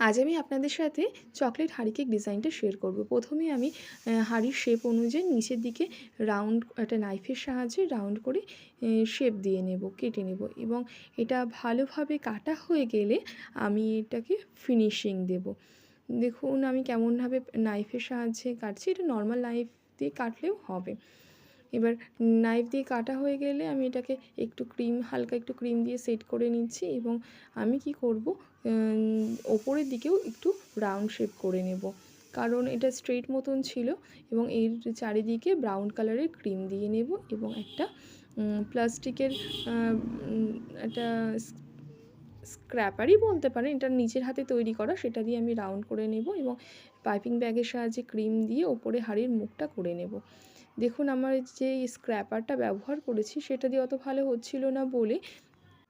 আজ আমি আপনাদের সাথে চকলেট হাঁড়ি কেক ডিজাইনটা শেয়ার করব। প্রথমে আমি হাঁড়ির শেপ অনুযায়ী নিচের দিকে রাউন্ড একটা নাইফের সাহায্যে রাউন্ড করে শেপ দিয়ে নেব, কেটে নেব এবং এটা ভালোভাবে কাটা হয়ে গেলে আমি এটাকে ফিনিশিং দেব। দেখুন আমি কেমনভাবে নাইফের সাহায্যে কাটছি, এটা নর্মাল নাইফ দিয়ে কাটলেও হবে। এবার নাইফ দিয়ে কাটা হয়ে গেলে আমি এটাকে একটু ক্রিম হালকা একটু ক্রিম দিয়ে সেট করে নিচ্ছি এবং আমি কি করব ওপরের দিকেও একটু রাউন্ড শেপ করে নেব। কারণ এটা স্ট্রেট মতন ছিল এবং এর চারিদিকে ব্রাউন কালারের ক্রিম দিয়ে নেব এবং একটা প্লাস্টিকের একটা স্ক্র্যাপারই বলতে পারেন, এটা নিজের হাতে তৈরি করা, সেটা দিয়ে আমি রাউন্ড করে নেব এবং পাইপিং ব্যাগের সাহায্যে ক্রিম দিয়ে ওপরে হাড়ির মুখটা করে নেব। দেখুন, আমার যে স্ক্র্যাপারটা ব্যবহার করেছি, সেটা দিয়ে অত ভালো হচ্ছিল না বলে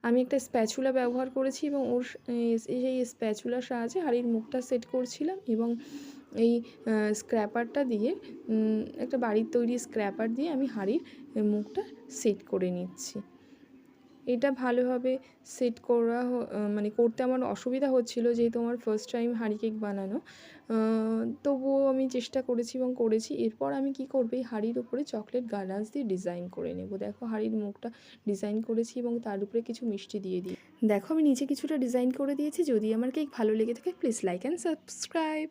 আমি একটা স্প্যাচুলা ব্যবহার করেছি এবং ওর এই স্প্যাচুলার সাহায্যে হাঁড়ির মুখটা সেট করছিলাম এবং এই স্ক্র্যাপারটা দিয়ে একটা বাড়ির তৈরি স্ক্র্যাপার দিয়ে আমি হাঁড়ির মুখটা সেট করে নিচ্ছি। এটা ভালোভাবে সেট করা মানে করতে আমার অসুবিধা হচ্ছিল যেহেতু আমার ফার্স্ট টাইম হাঁড়ি কেক বানানো। তবুও আমি চেষ্টা করেছি এবং করেছি। এরপর আমি কি করব? এই হাঁড়ির উপরে চকলেট গানাশ দিয়ে ডিজাইন করে নেব। দেখো হাঁড়ির মুখটা ডিজাইন করেছি এবং তার উপরে কিছু মিষ্টি দিয়ে দিই। দেখো আমি নিচে কিছুটা ডিজাইন করে দিয়েছি। যদি আমার কেক ভালো লেগে থাকে প্লিজ লাইক অ্যান্ড সাবস্ক্রাইব